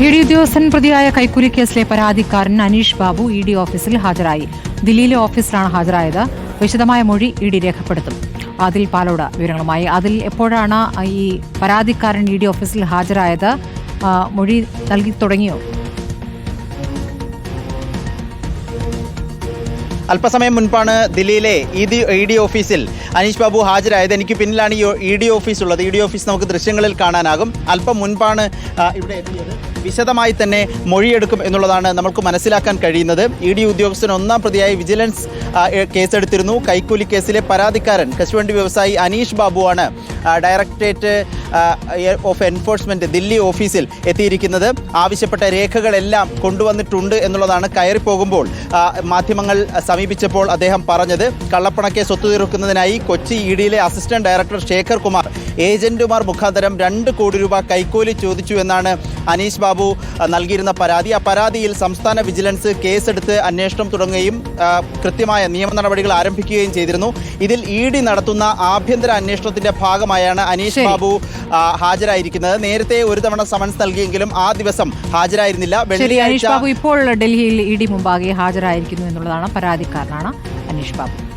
E D ഉദ്യോഗസ്ഥൻ പ്രതിയായ കൈക്കൂലി കേസിലെ പരാതിക്കാരൻ അനീഷ് ബാബു ഇ ഡി ഓഫീസിൽ ഹാജരായി. ദില്ലിയിലെ ഓഫീസിലാണ് ഹാജരായത്. വിശദമായ മൊഴി ഇ ഡി രേഖപ്പെടുത്തും. അതിൽ പാലോട് വിവരങ്ങളുമായി. അതിൽ എപ്പോഴാണ് ഈ പരാതിക്കാരൻ ഇ ഡി ഓഫീസിൽ ഹാജരായത്? മൊഴി നൽകി തുടങ്ങിയോ? അല്പസമയം മുൻപാണ് ദില്ലിയിലെ ഇ ഡി ഇ ഡി ഓഫീസിൽ അനീഷ് ബാബു ഹാജരായത്. എനിക്ക് പിന്നിലാണ് ഈ ഇ ഡി ഓഫീസ് ഉള്ളത്. ഇ ഡി ഓഫീസ് നമുക്ക് ദൃശ്യങ്ങളിൽ കാണാനാകും. അല്പം മുൻപാണ് ഇവിടെ എത്തിയത്. വിശദമായി തന്നെ മൊഴിയെടുക്കും എന്നുള്ളതാണ് നമുക്ക് മനസ്സിലാക്കാൻ കഴിയുന്നത്. ഇ ഡി ഉദ്യോഗസ്ഥൻ ഒന്നാം പ്രതിയായി വിജിലൻസ് കേസെടുത്തിരുന്നു. കൈക്കൂലി കേസിലെ പരാതിക്കാരൻ കശുവണ്ടി വ്യവസായി അനീഷ് ബാബുവാണ് ഡയറക്ടറേറ്റ് ഓഫ് എൻഫോഴ്സ്മെന്റ് ദില്ലി ഓഫീസിൽ എത്തിയിരിക്കുന്നത്. ആവശ്യപ്പെട്ട രേഖകളെല്ലാം കൊണ്ടുവന്നിട്ടുണ്ട് എന്നുള്ളതാണ് കയറി പോകുമ്പോൾ മാധ്യമങ്ങൾ സമീപിച്ചപ്പോൾ അദ്ദേഹം പറഞ്ഞത്. കള്ളപ്പണക്കെ സ്വത്ത് തീർക്കുന്നതിനായി കൊച്ചി ഇ ഡിയിലെ അസിസ്റ്റന്റ് ഡയറക്ടർ ശേഖർ കുമാർ ഏജന്റുമാർ മുഖാന്തരം രണ്ട് കോടി രൂപ കൈക്കൂലി ചോദിച്ചു എന്നാണ് അനീഷ് ബാബു നൽകിയിരുന്ന പരാതി. ആ പരാതിയിൽ സംസ്ഥാന വിജിലൻസ് കേസെടുത്ത് അന്വേഷണം തുടങ്ങുകയും കൃത്യമായ നിയമ നടപടികൾ ആരംഭിക്കുകയും ചെയ്തിരുന്നു. ഇതിൽ ഇ ഡി നടത്തുന്ന ആഭ്യന്തര അന്വേഷണത്തിന്റെ ഭാഗമായാണ് അനീഷ്. ബാബു ഹാജരായിരിക്കുന്നത്. നേരത്തെ ഒരു തവണ സമൻസ് നൽകിയെങ്കിലും ആ ദിവസം ഹാജരായിരുന്നില്ല. ഇപ്പോൾ ഡൽഹിയിൽ ഇ ഡി മുമ്പാകെ ഹാജരായിരിക്കുന്നു എന്നുള്ളതാണ് പരാതിക്കാരനാണ് അനീഷ് ബാബു.